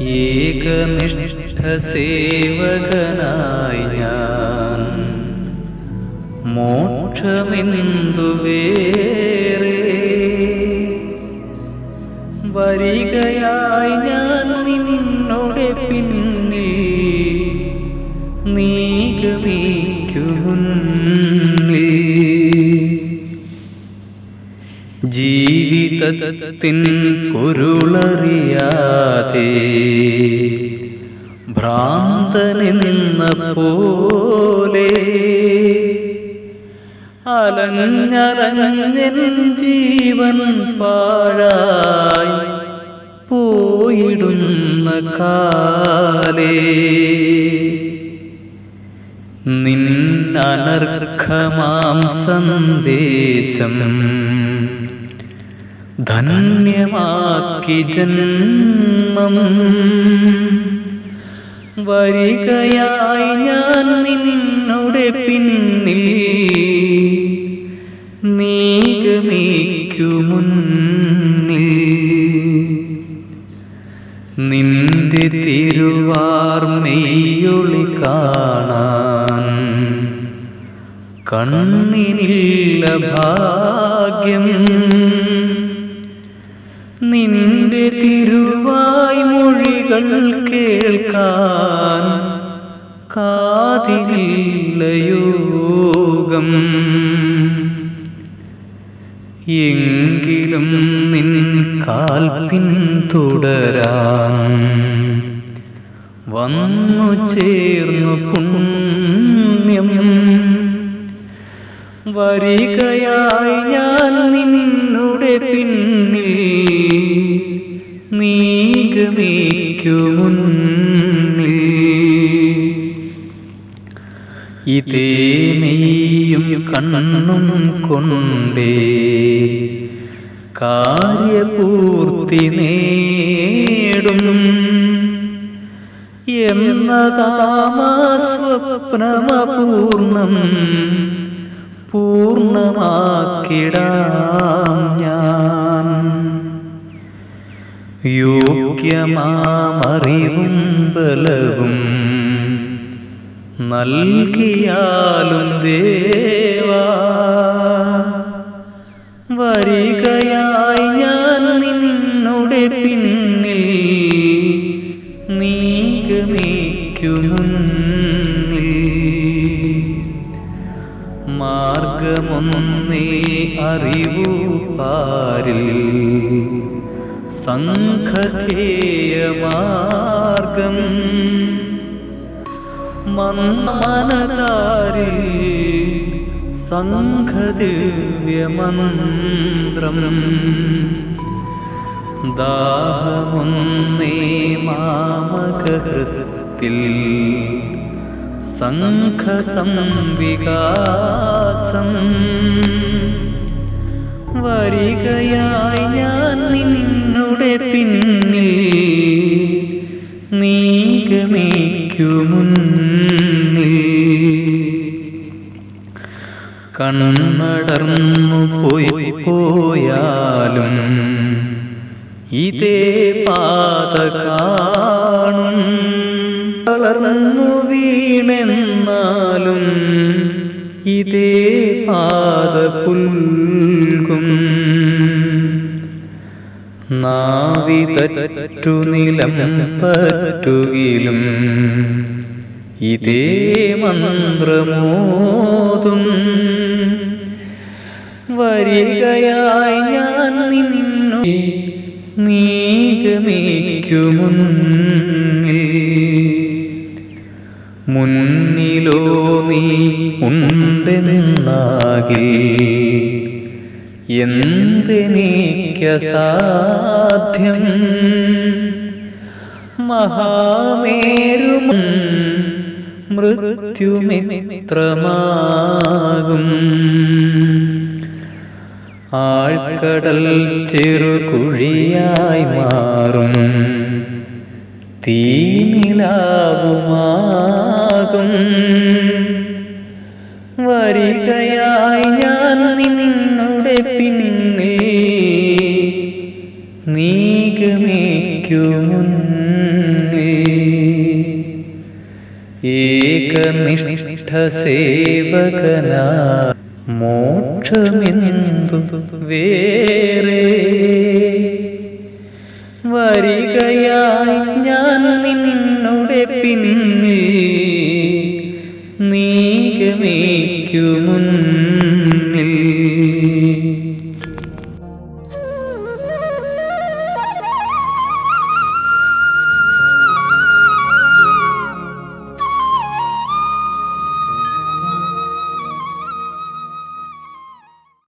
ഏകനിഷ്ഠ സേവകനായി ഞാൻ. മോക്ഷമെന്തു വേറെ വരികയായി ഞാൻ നിന്നോടെ പിന്നിൽ നീകമീക്കുമുന്നിൽ ജീവിതത്തിൻ പൊരുളറിയാതെ ഭ്രാന്തനെന്ന പോലെ അലഞ്ഞലഞ്ഞൻ ജീവൻ പാഴായി പോയിടുന്ന കാലേ. നിന്നനർഘമാം സന്ദേശം ധന്യമാക്കി ജന്മം. വരികയായി ഞാൻ നിന്നുടെ പിന്നിൽ നിന്റെ തിരുവാർമെയ്യൊളി കാണാൻ കണ്ണിനില്ല ഭാഗ്യം. തിരുവായ് മൊഴികൾ കേൾക്കാൻ കാതിലയോഗം യോഗം എങ്കിലും നിൻ കാൽ പിന്തുടരാൻ വന്നു ചേർന്നു പുണ്യം. വരികയായി ഞാൻ നിന്നുടെ നീകമേക്കുമുന്നിൽ ഇതേ കണ്ണും കൊണ്ടേ കാര്യപൂർത്തി നേടും. എന്നതാമാസ്വപ്നമപൂർണം പൂർണമാക്കിടാം ഞാൻ. യോഗ്യമാമറിവും ബലവും നൽകിയാലും ദേവാ. വരികയായി ഞാൻ നിന്നുടെ പിന്നിൽ നീകമേക്കുമുന്നിൽ മാർഗമൊന്നേ അറിവു പാരിൽ. സംഘേയ മാർഗം മന്മനതാരിൽ സംഘദിവ്യമന്ത്രം. ദാഹമൊന്നേ മാമകൃത്തിൽ സംഘസംവികാസം. വരികയായി ഞാൻ നിന്നുടെ പിന്നിൽ. നീകമേക്കുമുന്നിൽ കണ്ണടർന്നു പോയി പോയാലും ഇതേ പാത കാണും. കളർന്നു വീണെന്നാലും ഇതേ പാത പുൽകും നാവിതറ്റു നിലം പറ്റുകിലും ഇതേ മന്ത്രമോതും വരികയായി ഞാൻ നിന്നു നീകമേക്കുമുന്നിൽ മുന്നിലോ നീ ഉണ്ടെന്നാകെ എന്തെനിക്കസാധ്യം? മഹാമേരുമ മൃത്യുമിത്രമാകും. ആഴ്കടൽ ചെറുകുഴിയായി മാറും. തീനിലാവുമാകും. വരികയായി ഞാൻ നിന്നുടെ പിന്നിൽ വേറെ. വരികയായി ഞാൻ നിന്നുടെ പിന്നിൽ നീ ഗമിക്കു മുന്നേ